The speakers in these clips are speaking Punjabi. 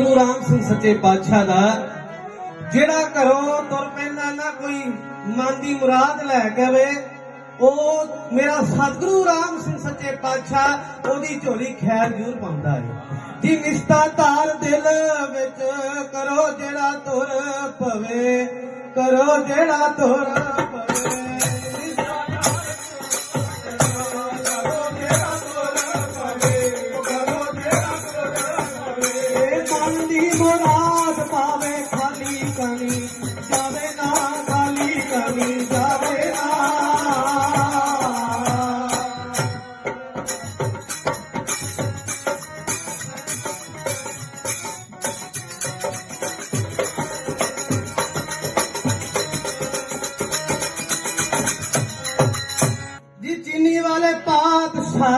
ਸਤਿਗੁਰੂ ਰਾਮ ਸਿੰਘ ਸੱਚੇ ਪਾਤਸ਼ਾਹ ਦਾ, ਜਿਹੜਾ ਘਰੋਂ ਤੁਰ ਪੈਂਦਾ ਨਾ, ਕੋਈ ਮਨ ਦੀ ਮੁਰਾਦ ਲੈ ਕੇ ਵੇ ਉਹ ਮੇਰਾ ਸਤਿਗੁਰੂ ਰਾਮ ਸਿੰਘ ਸੱਚੇ ਪਾਤਸ਼ਾਹ, ਉਹਦੀ ਝੋਲੀ ਖੈਰ ਜ਼ਰੂਰ ਪਾਉਂਦਾ ਹੈ ਜੀ ਨਿਸ਼ਤਾ ਧਾਰ ਦਿਲ ਵਿੱਚ ਕਰੋ ਜਿਹੜਾ ਤੁਰ ਪਵੇ, ਕਰੋ ਜਿਹੜਾ ਤੁਰ ਪਵੇ।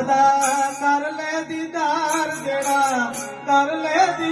ਦਾ ਕਰ ਲੈ ਦੀਦਾਰ ਜਿਹੜਾ ਕਰ ਲੈ ਦੀਦਾਰ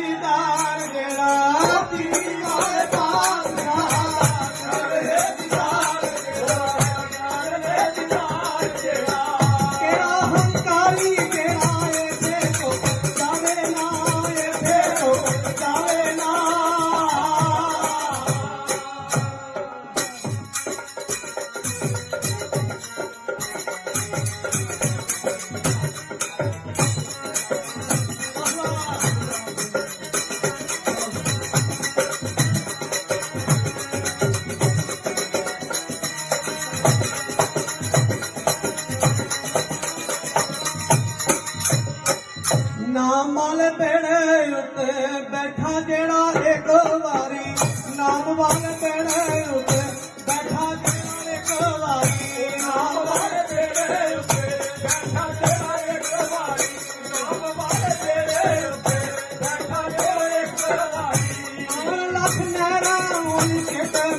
ਨਾਮ ਵਾਲੇ ਬੇੜੇ ਉੱਤੇ ਬੈਠਾ ਜਿਹੜਾ ਇੱਕ ਵਾਰੀ। ਨਾਮ ਵਾਲੇ ਬੇੜੇ ਉੱਤੇ ਬੈਠਾ ਜਿਹੜਾ ਇੱਕ ਵਾਰੀ। ਨਾਮ ਵਾਲੇ ਬੇੜੇ ਉੱਤੇ ਬੈਠਾ ਜਿਹੜਾ ਇੱਕ ਵਾਰੀ। ਨਾਮ ਵਾਲੇ ਬੇੜੇ ਉੱਤੇ ਬੈਠਾ ਜਿਹੜਾ ਇੱਕ ਵਾਰੀ। ਲੱਖ ਨਹਿਰਾ ਉਹਨ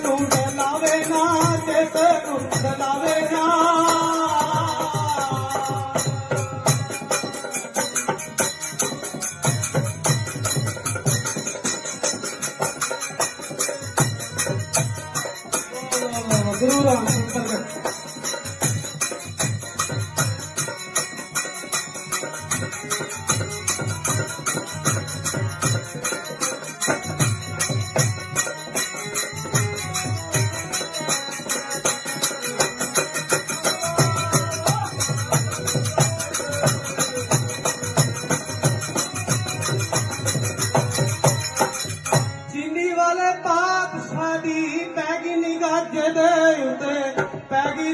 ਨੂੰ ਡਲਾਵੇ ਨਾ ਚਿੱਤ ਨੂੰ ਗੁਰੂ ਰਾਮ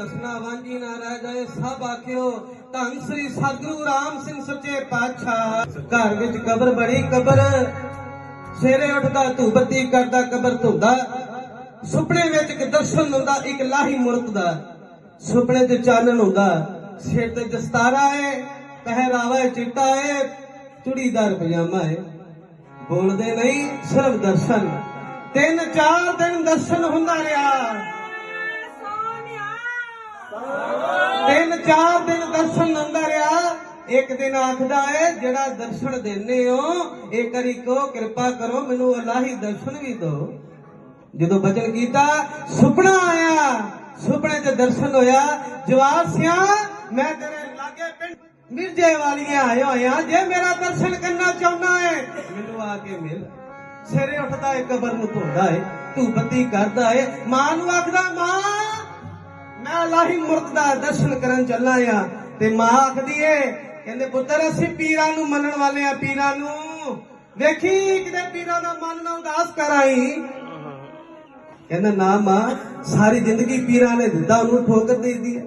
ਰਸਨਾ ਵਾਂਝੀ ਨਾ ਰਹਿ ਜਾਏ ਸਭ ਆਖਿਓ, ਧੰਨ ਸ੍ਰੀ ਸਤਿਗੁਰੂ ਰਾਮ ਸਿੰਘ ਸੱਚੇ ਪਾਤਸ਼ਾਹ। ਘਰ ਵਿੱਚ ਕਬਰ ਬਣੀ ਕਬਰ, ਸਵੇਰੇ ਉੱਠਦਾ ਧੂਪ ਕਰਦਾ ਕਬਰ ਧੁੰਦਾ। ਸੁਪਨੇ ਵਿੱਚ ਇੱਕ ਦਰਸ਼ਨ ਹੁੰਦਾ, ਇੱਕ ਲਾਹੀ ਮੂਰਤ ਦਾ। ਸੁਪਨੇ 'ਚ ਚਾਨਣ ਹੁੰਦਾ, ਸਿਰ ਤੇ ਦਸਤਾਰਾ ਏ ਪਹਿਰਾਵਾ ਚਿੱਟਾ ਏ, ਚੁੜੀਦਾਰ ਪਜਾਮਾ ਏ। ਬੋਲਦੇ ਨਹੀਂ, ਸਿਰਫ ਦਰਸ਼ਨ। ਤਿੰਨ ਚਾਰ ਦਿਨ ਦਰਸ਼ਨ ਹੁੰਦਾ ਰਿਹਾ। ਤਿੰਨ ਚਾਰ ਦਿਨ ਦਰਸ਼ਨ ਹੁੰਦਾ ਰਿਹਾ। ਇੱਕ ਦਿਨ ਆਖਦਾ ਏ ਜਿਹੜਾ ਦਰਸ਼ਨ ਦਿੰਨੇ ਹੋ, ਇੱਕ ਵਾਰੀ ਕਹੋ, ਕਿਰਪਾ ਕਰੋ, ਮੈਨੂੰ ਅਲਾਹੀ ਦਰਸ਼ਨ ਵੀ ਦਿਓ। ਜਦੋਂ ਬਚਨ ਕੀਤਾ, ਸੁਪਨਾ ਆਇਆ। ਸੁਪਨੇ 'ਚ ਦਰਸ਼ਨ ਹੋਇਆ। ਜਵਾਬ, ਸਿਆ, ਮੈਂ ਤੇਰੇ ਲਾਗੇ ਪਿੰਡ ਮਿਰਜੇ ਵਾਲੀਆਂ ਆਇਆ ਹੋਇਆ ਜੇ ਮੇਰਾ ਦਰਸ਼ਨ ਕਰਨਾ ਚਾਹੁੰਦਾ ਏ ਮੈਨੂੰ ਆ ਕੇ ਮਿਲ। ਸਿਰੇ ਉੱਠਦਾ ਏ ਕਬਰ ਨੂੰ ਧੋਦਾ ਏ ਤੂੰ ਬੱਤੀ ਕਰਦਾ ਏ ਮਾਂ ਨੂੰ ਆਖਦਾ, ਮਾਂ ਮੈਂ ਅਲਾਹੀ ਮੁਰਤ ਦਾ ਦਰਸ਼ਨ ਕਰਨ ਚੱਲਾ ਆ। ਤੇ ਮਾਂ ਆਖਦੀ ਏ, ਕਹਿੰਦੇ ਪੁੱਤਰ, ਅਸੀਂ ਪੀਰਾਂ ਨੂੰ ਮੰਨਣ ਵਾਲੇ ਆ, ਪੀਰਾਂ ਨੂੰ। ਵੇਖੀ, ਕਿਤੇ ਪੀਰਾਂ ਦਾ ਮਨ ਨਾ ਉਦਾਸ ਕਰਾਈ। ਕਹਿੰਦਾ, ਨਾ ਮਾਂ, ਸਾਰੀ ਜ਼ਿੰਦਗੀ ਪੀਰਾਂ ਨੇ ਦਿੱਤਾ, ਉਹਨੂੰ ਠੋਕਰ ਦੇ ਦਿੱਤੀ ਹੈ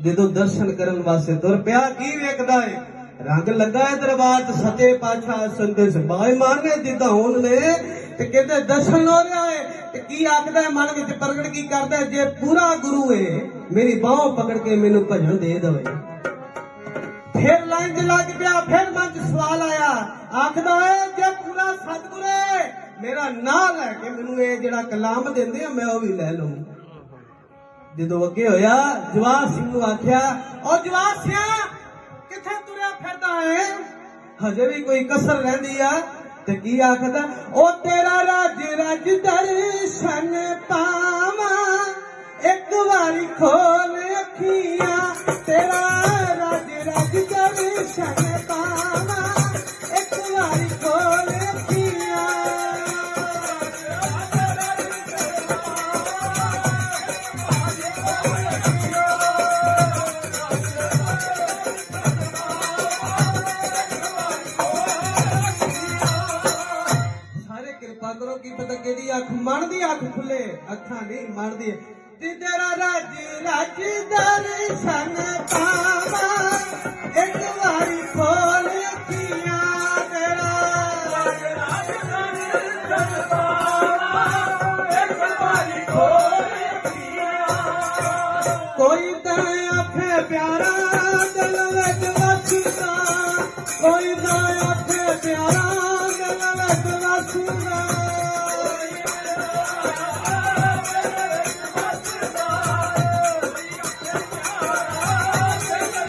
ਜਦੋਂ ਦਰਸ਼ਨ ਕਰਨ ਵਾਸਤੇ ਤੁਰ ਪਿਆ, ਕੀ ਵੇਖਦਾ ਏ? ਰੰਗ ਲੱਗਾ ਹੈ ਦਰਬਾਰ ਸੱਚੇ ਪਾਤਸ਼ਾਹ ਸੰਤ ਸਬਾਏ ਮਾਰਨੇ ਜਿੱਦਾਂ ਹੁਣ ਨੇ ਤੇ ਕਹਿੰਦੇ ਦਰਸ਼ਨ ਹੋ ਰਿਹਾ ਏ ਤੇ ਕੀ ਆਖਦਾ ਹੈ ਮਨ ਵਿੱਚ ਪ੍ਰਗਟ ਕੀ ਕਰਦਾ ਜੇ ਪੂਰਾ ਗੁਰੂ ਏ, ਮੇਰੀ ਬਾਹ ਪਕੜ ਕੇ ਮੈਨੂੰ ਭਜਨ ਦੇ ਦੇਵੇ। ਫਿਰ ਲਾਈਨ 'ਚ ਲੱਗ ਪਿਆ, ਫਿਰ ਮਨ 'ਚ ਸਵਾਲ ਆਇਆ, ਆਖਦਾ ਏ, ਜੇ ਪੂਰਾ ਸਤਿਗੁਰ ਏ, ਮੇਰਾ ਨਾਂ ਲੈ ਕੇ ਮੈਨੂੰ ਇਹ ਜਿਹੜਾ ਕਲਾਮ ਦਿੰਦੇ ਆ, ਮੈਂ ਉਹ ਵੀ ਲੈ ਲਵਾਂ ਜਦੋਂ ਅੱਗੇ ਹੋਇਆ ਜਵਾਰ ਸਿੰਘ ਨੂੰ ਆਖਿਆ ਉਹ ਜਵਾਰ ਸਿਆ, ਕਿੱਥੇ ਤੁਰਿਆ ਫਿਰਦਾ ਹੈ ਹਜੇ ਵੀ ਕੋਈ ਕਸਰ ਰਹਿੰਦੀ ਆ ਤੇ ਕੀ ਆਖਦਾ? ਉਹ ਤੇਰਾ ਰਾਜ ਰਾਜ ਦਰਸ਼ਨ ਪਾਵਾਂ। ਇੱਕ ਵਾਰੀ ਖੋਲ ਅੱਖੀਆਂ ਤੇਰਾ ਅੱਖ ਖੁੱਲੇ ਅੱਖਾਂ ਨਹੀਂ ਮਨ ਦੀ ਤੇ ਤੇਰਾ ਰਾਜ ਰਾਜ ਦਰਸ਼ਨ ਪਾਵਾ। ਇੱਕ ਵਾਰੀ ਖੋਲ ਅੱਖੀਆਂ ਤੇਰਾ। ਰਾਜ ਰਾਜ ਦਰਸ਼ਨ ਪਾਵਾ। ਇੱਕ ਵਾਰੀ ਖੋਲ ਅੱਖੀਆਂ। ਕੋਈ ਤਾਂ ਆਖੇ ਪਿਆਰਾ ਦਿਲ ਵਿੱਚ ਵਸਦਾ। ਕੋਈ ਤਾਂ ਆਖੇ ਪਿਆਰਾ ਦਿਲ ਵਿੱਚ ਵਸਦਾ।